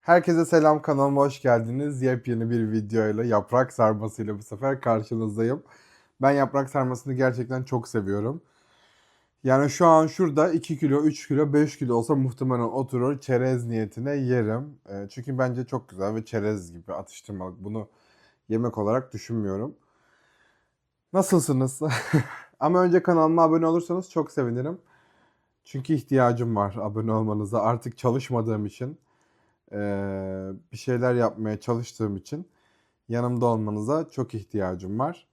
Herkese selam kanalıma hoş geldiniz. Yepyeni bir videoyla yaprak sarmasıyla bu sefer karşınızdayım. Ben yaprak sarmasını gerçekten çok seviyorum. Yani şu an şurada 2 kilo, 3 kilo, 5 kilo olsa muhtemelen oturur çerez niyetine yerim. Ee, Çünkü bence çok güzel ve çerez gibi atıştırmalık. Bunu yemek olarak düşünmüyorum. Nasılsınız? Ama önce kanalıma abone olursanız çok sevinirim. Çünkü ihtiyacım var abone olmanıza. Artık çalışmadığım için eee, bir şeyler yapmaya çalıştığım için yanımda olmanıza çok ihtiyacım var.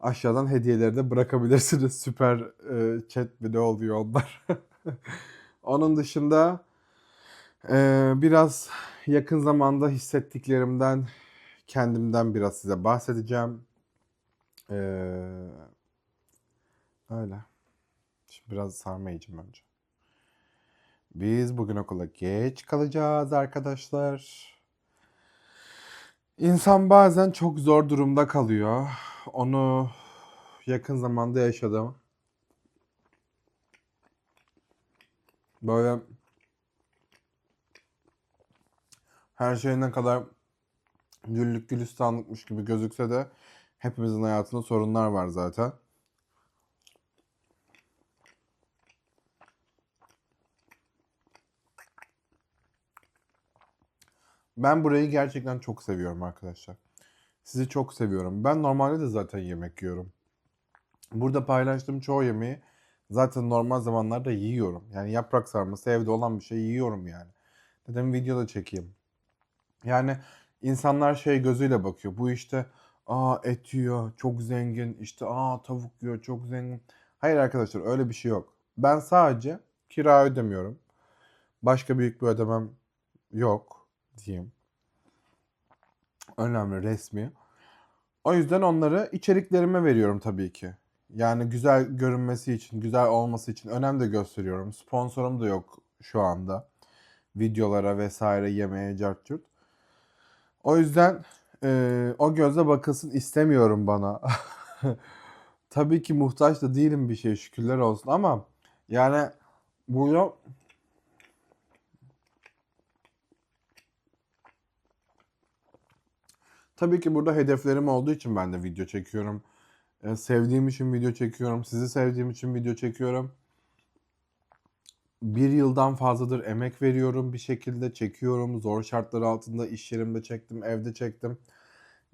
Aşağıdan hediyeleri de bırakabilirsiniz. Süper eee, chat bile oluyor onlar. Onun dışında eee, biraz yakın zamanda hissettiklerimden, kendimden biraz size bahsedeceğim. Eee, öyle. Şimdi biraz sarma yiyeceğim önce. Biz bugün okula geç kalacağız arkadaşlar. İnsan bazen çok zor durumda kalıyor. Onu yakın zamanda yaşadım. Böyle her şey ne kadar güllük gülistanlıkmış gibi gözükse de hepimizin hayatında sorunlar var zaten. Ben burayı gerçekten çok seviyorum arkadaşlar. Sizi çok seviyorum. Ben normalde de zaten yemek yiyorum. Burada paylaştığım çoğu yemeği zaten normal zamanlarda yiyorum. Yani yaprak sarması evde olan bir şey yiyorum yani. Dedim video da çekeyim. Yani insanlar şey gözüyle bakıyor. Bu işte aa et yiyor çok zengin. İşte aa tavuk yiyor çok zengin. Hayır arkadaşlar öyle bir şey yok. Ben sadece kira ödemiyorum. Başka büyük bir ödemem yok diyeyim. Önemli resmi. O yüzden onları içeriklerime veriyorum tabii ki. Yani güzel görünmesi için, güzel olması için önem de gösteriyorum. Sponsorum da yok şu anda. Videolara vesaire yemeğe cart curt. O yüzden eee, o gözle bakılsın istemiyorum bana. Tabii ki muhtaç da değilim bir şey şükürler olsun ama yani burada tabii ki burada hedeflerim olduğu için ben de video çekiyorum. Eee, sevdiğim için video çekiyorum. Sizi sevdiğim için video çekiyorum. Bir yıldan fazladır emek veriyorum bir şekilde çekiyorum. Zor şartlar altında iş yerimde çektim, evde çektim,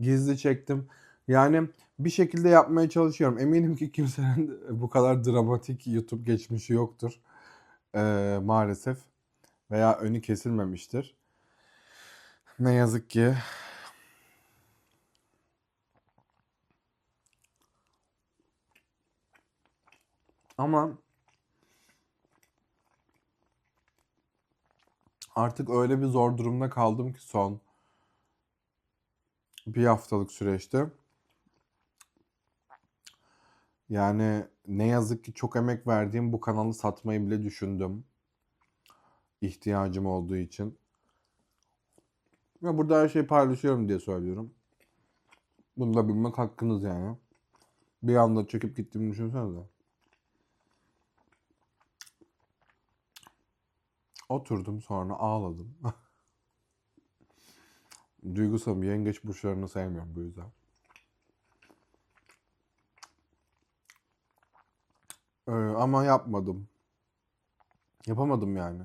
gizli çektim. Yani bir şekilde yapmaya çalışıyorum. Eminim ki kimsenin bu kadar dramatik YouTube geçmişi yoktur. Eee, maalesef veya önü kesilmemiştir. Ne yazık ki. Ama artık öyle bir zor durumda kaldım ki son bir haftalık süreçte. Yani ne yazık ki çok emek verdiğim bu kanalı satmayı bile düşündüm. İhtiyacım olduğu için. Ve burada her şeyi paylaşıyorum diye söylüyorum. Bunu da bilmek hakkınız yani. Bir anda çekip gittiğimi düşünsenize. Oturdum sonra ağladım. Duygusalım. Yengeç burçlarını sevmiyorum bu yüzden. Ee, ama yapmadım. Yapamadım yani.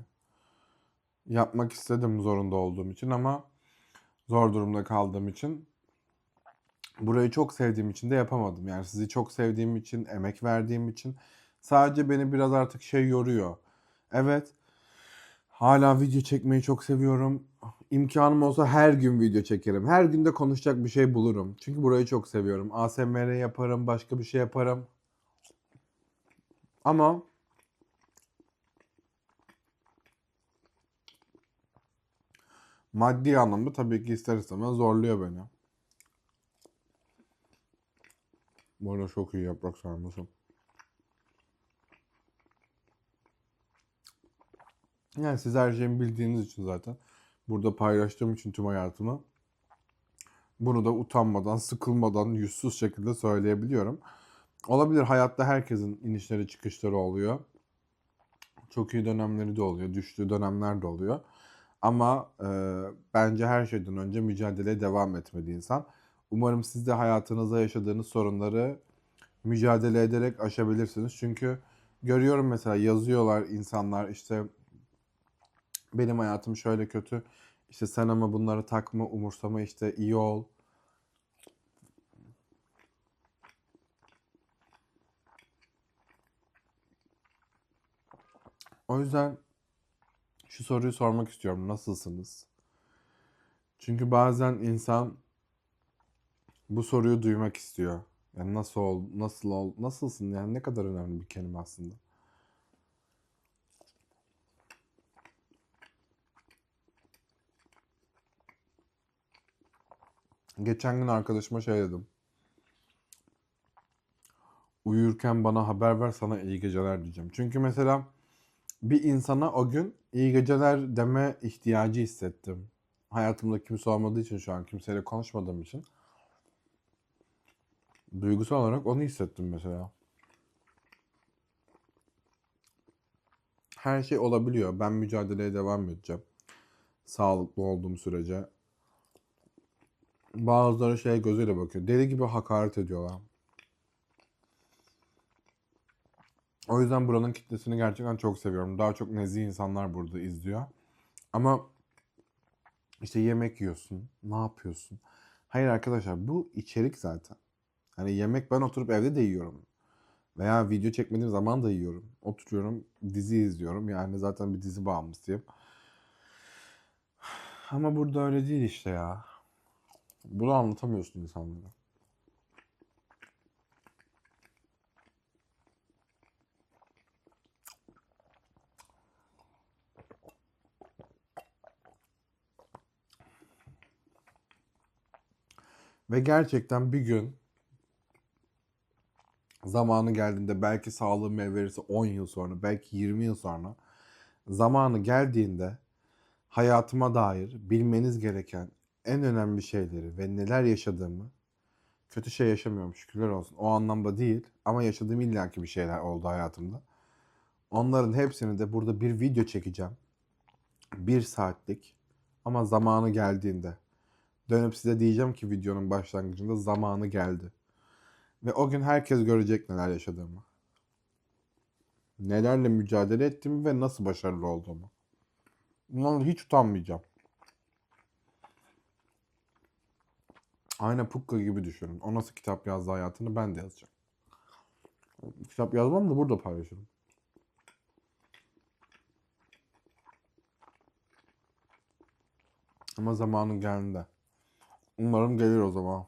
Yapmak istedim zorunda olduğum için ama zor durumda kaldığım için burayı çok sevdiğim için de yapamadım. Yani sizi çok sevdiğim için, emek verdiğim için sadece beni biraz artık şey yoruyor. Evet, hala video çekmeyi çok seviyorum. İmkanım olsa her gün video çekerim. Her gün de konuşacak bir şey bulurum. Çünkü burayı çok seviyorum. ASMR yaparım, başka bir şey yaparım. Ama maddi anlamda tabii ki ister istemez zorluyor beni. Bu arada çok iyi yaprak sarması. Yani siz her şeyi bildiğiniz için zaten burada paylaştığım için tüm hayatımı bunu da utanmadan, sıkılmadan, yüzsüz şekilde söyleyebiliyorum. Olabilir hayatta herkesin inişleri çıkışları oluyor. Çok iyi dönemleri de oluyor, düştüğü dönemler de oluyor. Ama e, bence her şeyden önce mücadeleye devam etmeli insan. Umarım siz de hayatınızda yaşadığınız sorunları mücadele ederek aşabilirsiniz. Çünkü görüyorum mesela yazıyorlar insanlar işte benim hayatım şöyle kötü. İşte sen ama bunları takma, umursama işte iyi ol. O yüzden şu soruyu sormak istiyorum. Nasılsınız? Çünkü bazen insan bu soruyu duymak istiyor. Yani nasıl ol, nasıl ol, nasılsın yani ne kadar önemli bir kelime aslında. Geçen gün arkadaşıma şey dedim. Uyurken bana haber ver sana iyi geceler diyeceğim. Çünkü mesela bir insana o gün iyi geceler deme ihtiyacı hissettim. Hayatımda kimse olmadığı için şu an kimseyle konuşmadığım için. Duygusal olarak onu hissettim mesela. Her şey olabiliyor. Ben mücadeleye devam edeceğim. Sağlıklı olduğum sürece. Bazıları şey gözüyle bakıyor. Deli gibi hakaret ediyorlar. O yüzden buranın kitlesini gerçekten çok seviyorum. Daha çok nezih insanlar burada izliyor. Ama işte yemek yiyorsun, ne yapıyorsun? Hayır arkadaşlar bu içerik zaten. Hani yemek ben oturup evde de yiyorum. Veya video çekmediğim zaman da yiyorum. Oturuyorum, dizi izliyorum. Yani zaten bir dizi bağımlısıyım. Ama burada öyle değil işte ya. Bunu anlatamıyorsun insanlara. Ve gerçekten bir gün zamanı geldiğinde belki sağlığım el verirse 10 yıl sonra, belki 20 yıl sonra zamanı geldiğinde hayatıma dair bilmeniz gereken en önemli şeyleri ve neler yaşadığımı kötü şey yaşamıyorum şükürler olsun. O anlamda değil ama yaşadığım illaki bir şeyler oldu hayatımda. Onların hepsini de burada bir video çekeceğim. Bir saatlik ama zamanı geldiğinde dönüp size diyeceğim ki videonun başlangıcında zamanı geldi. Ve o gün herkes görecek neler yaşadığımı. Nelerle mücadele ettiğimi ve nasıl başarılı olduğumu. Bundan hiç utanmayacağım. Aynı Pukka gibi düşünün. O nasıl kitap yazdı hayatını ben de yazacağım. Kitap yazmam da burada paylaşırım. Ama zamanı geldiğinde. Umarım gelir o zaman.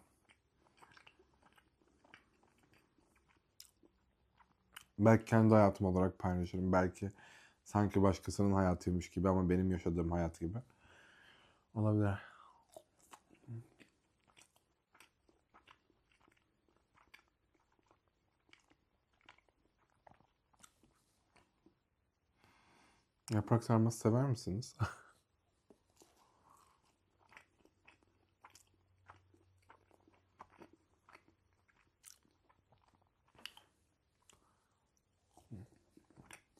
Belki kendi hayatım olarak paylaşırım. Belki sanki başkasının hayatıymış gibi ama benim yaşadığım hayat gibi. Olabilir. Yaprak sarması sever misiniz?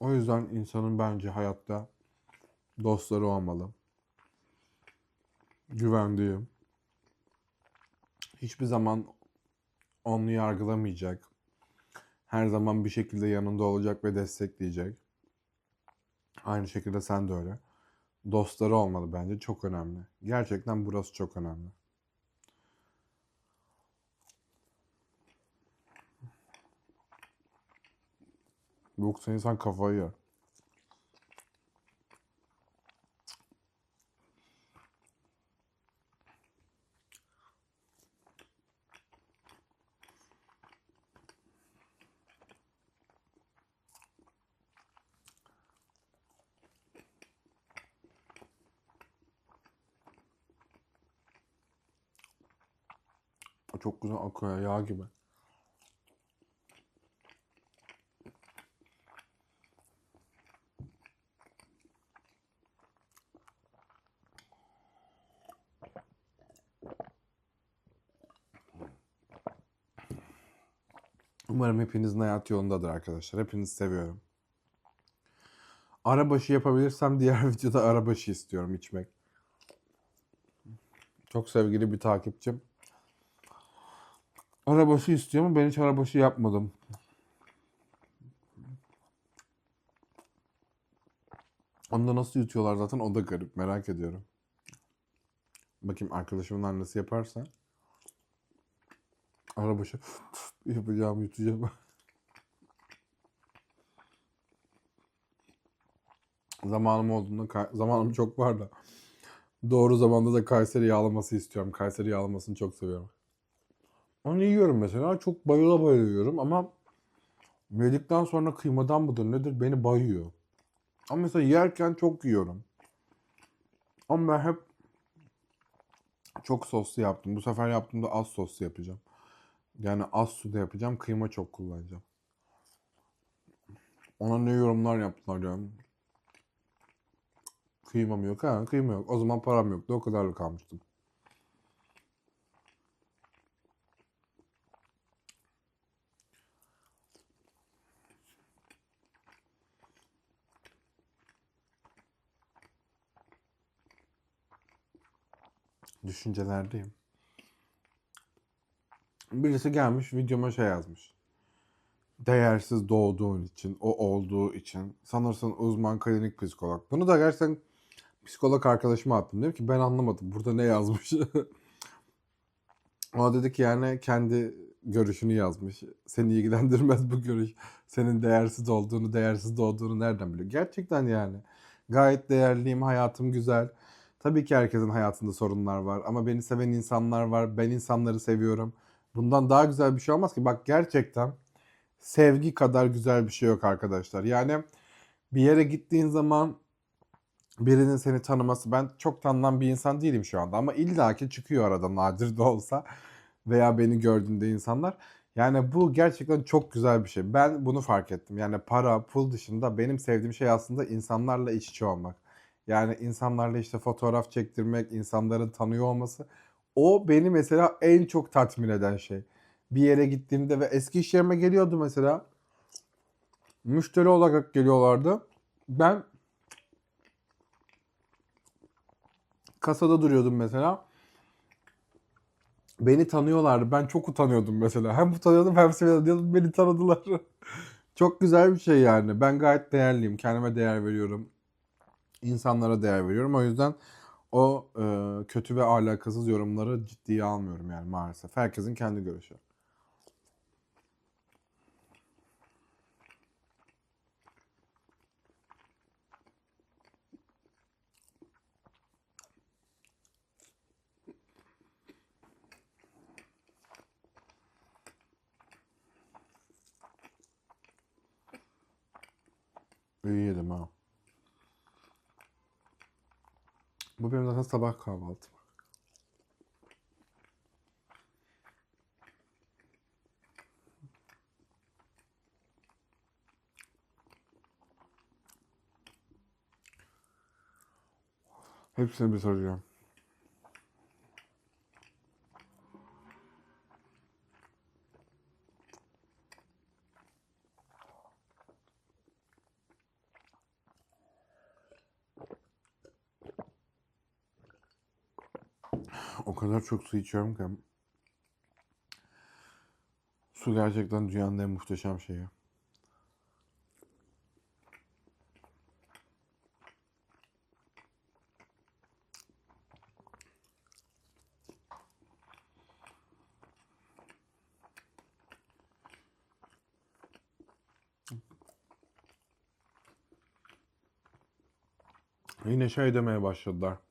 O yüzden insanın bence hayatta dostları olmalı. Güvendiğim. Hiçbir zaman onu yargılamayacak. Her zaman bir şekilde yanında olacak ve destekleyecek. Aynı şekilde sen de öyle. Dostları olmalı bence çok önemli. Gerçekten burası çok önemli. Yoksa insan kafayı yer. Çok güzel akıyor yağ gibi. Umarım hepinizin hayatı yolundadır arkadaşlar. Hepinizi seviyorum. Arabaşı yapabilirsem diğer videoda arabaşı istiyorum içmek. Çok sevgili bir takipçim. Arabaşı istiyor ama ben hiç arabaşı yapmadım. Onu da nasıl yutuyorlar zaten o da garip. Merak ediyorum. Bakayım arkadaşımın annesi yaparsa. Arabaşı yapacağım yutacağım. Zamanım olduğunda zamanım çok var da doğru zamanda da Kayseri yağlaması istiyorum. Kayseri yağlamasını çok seviyorum. Onu yiyorum mesela. Çok bayıla bayıla yiyorum ama yedikten sonra kıymadan mıdır nedir beni bayıyor. Ama mesela yerken çok yiyorum. Ama ben hep çok soslu yaptım. Bu sefer yaptığımda az soslu yapacağım. Yani az suda yapacağım. Kıyma çok kullanacağım. Ona ne yorumlar yaptılar yani. Kıymam yok ha kıyma yok. O zaman param yoktu. O kadarla kalmıştım. Düşüncelerdeyim. Birisi gelmiş videoma şey yazmış. Değersiz doğduğun için, o olduğu için. Sanırsın uzman klinik psikolog. Bunu da gerçekten psikolog arkadaşıma attım. Dedim ki ben anlamadım. Burada ne yazmış? o dedi ki yani kendi görüşünü yazmış. Seni ilgilendirmez bu görüş. Senin değersiz olduğunu, değersiz doğduğunu nereden biliyor? Gerçekten yani. Gayet değerliyim, hayatım güzel. Tabii ki herkesin hayatında sorunlar var ama beni seven insanlar var. Ben insanları seviyorum. Bundan daha güzel bir şey olmaz ki. Bak gerçekten sevgi kadar güzel bir şey yok arkadaşlar. Yani bir yere gittiğin zaman birinin seni tanıması ben çok tanınan bir insan değilim şu anda ama illaki çıkıyor arada nadir de olsa veya beni gördüğünde insanlar. Yani bu gerçekten çok güzel bir şey. Ben bunu fark ettim. Yani para, pul dışında benim sevdiğim şey aslında insanlarla iç içe olmak. Yani insanlarla işte fotoğraf çektirmek, insanların tanıyor olması. O beni mesela en çok tatmin eden şey. Bir yere gittiğimde ve eski iş yerime geliyordu mesela. Müşteri olarak geliyorlardı. Ben kasada duruyordum mesela. Beni tanıyorlardı. Ben çok utanıyordum mesela. Hem utanıyordum hem seviyordum. Diyordum, Beni tanıdılar. çok güzel bir şey yani. Ben gayet değerliyim. Kendime değer veriyorum. İnsanlara değer veriyorum. O yüzden o e, kötü ve alakasız yorumları ciddiye almıyorum yani maalesef. Herkesin kendi görüşü. İyi yedim ha. Bu benim zaten sabah kahvaltım. Hepsini bir soracağım. O kadar çok su içiyorum ki. Su gerçekten dünyanın en muhteşem şeyi. Yine şey demeye başladılar.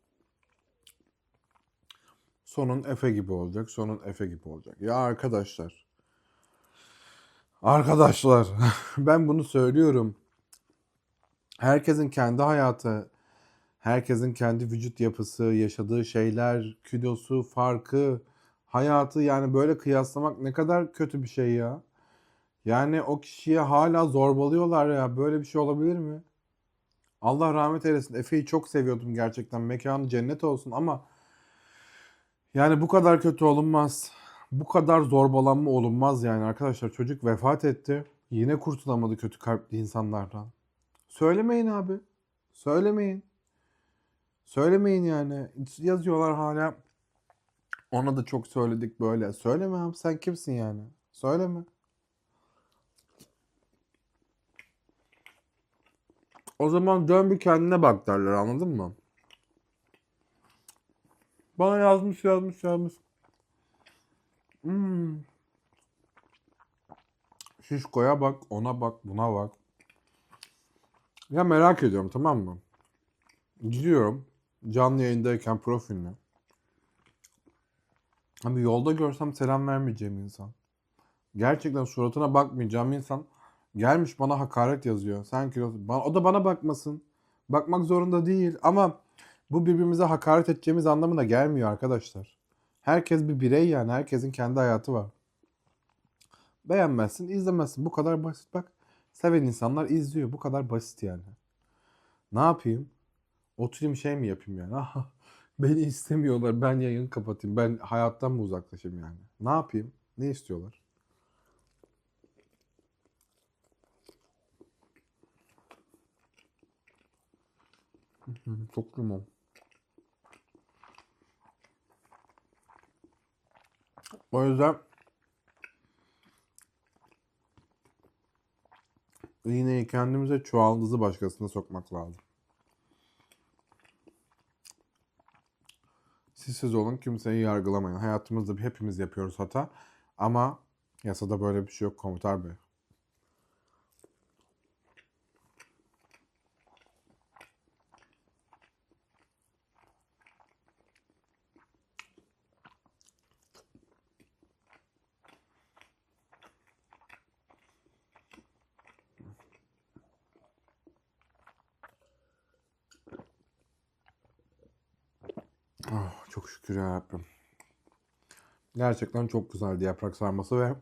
Sonun Efe gibi olacak, sonun Efe gibi olacak. Ya arkadaşlar. Arkadaşlar, ben bunu söylüyorum. Herkesin kendi hayatı, herkesin kendi vücut yapısı, yaşadığı şeyler, kilosu, farkı, hayatı yani böyle kıyaslamak ne kadar kötü bir şey ya. Yani o kişiye hala zorbalıyorlar ya. Böyle bir şey olabilir mi? Allah rahmet eylesin. Efe'yi çok seviyordum gerçekten. Mekanı cennet olsun ama yani bu kadar kötü olunmaz. Bu kadar zorbalanma olunmaz yani arkadaşlar. Çocuk vefat etti. Yine kurtulamadı kötü kalpli insanlardan. Söylemeyin abi. Söylemeyin. Söylemeyin yani. Yazıyorlar hala. Ona da çok söyledik böyle. Söyleme abi sen kimsin yani? Söyleme. O zaman dön bir kendine bak derler anladın mı? Bana yazmış yazmış yazmış. Hmm. Şişko'ya bak, ona bak, buna bak. Ya merak ediyorum tamam mı? Gidiyorum canlı yayındayken profiline. Abi yolda görsem selam vermeyeceğim insan. Gerçekten suratına bakmayacağım insan gelmiş bana hakaret yazıyor. Sen kilosun. O da bana bakmasın. Bakmak zorunda değil ama bu birbirimize hakaret edeceğimiz anlamına gelmiyor arkadaşlar. Herkes bir birey yani. Herkesin kendi hayatı var. Beğenmezsin, izlemezsin. Bu kadar basit bak. Seven insanlar izliyor. Bu kadar basit yani. Ne yapayım? Oturayım şey mi yapayım yani? Aha, beni istemiyorlar. Ben yayını kapatayım. Ben hayattan mı uzaklaşayım yani? Ne yapayım? Ne istiyorlar? Çok limon. O yüzden iğneyi kendimize çuvaldızı başkasına sokmak lazım. Siz siz olun kimseyi yargılamayın. Hayatımızda hepimiz yapıyoruz hata. Ama yasada böyle bir şey yok komutar bey. Oh, çok şükür ya Rabbim. Gerçekten çok güzeldi yaprak sarması ve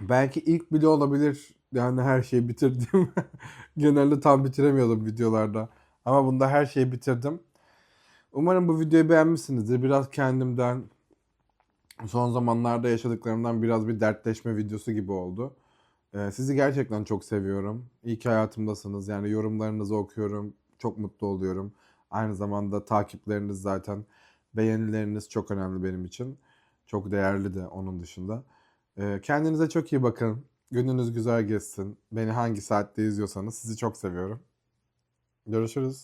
belki ilk bile olabilir. Yani her şeyi bitirdim. Genelde tam bitiremiyordum videolarda. Ama bunda her şeyi bitirdim. Umarım bu videoyu beğenmişsinizdir. Biraz kendimden, son zamanlarda yaşadıklarımdan biraz bir dertleşme videosu gibi oldu. Ee, sizi gerçekten çok seviyorum. İyi ki hayatımdasınız. Yani yorumlarınızı okuyorum. Çok mutlu oluyorum. Aynı zamanda takipleriniz zaten, beğenileriniz çok önemli benim için. Çok değerli de onun dışında. Ee, kendinize çok iyi bakın. Gününüz güzel geçsin. Beni hangi saatte izliyorsanız sizi çok seviyorum. Görüşürüz.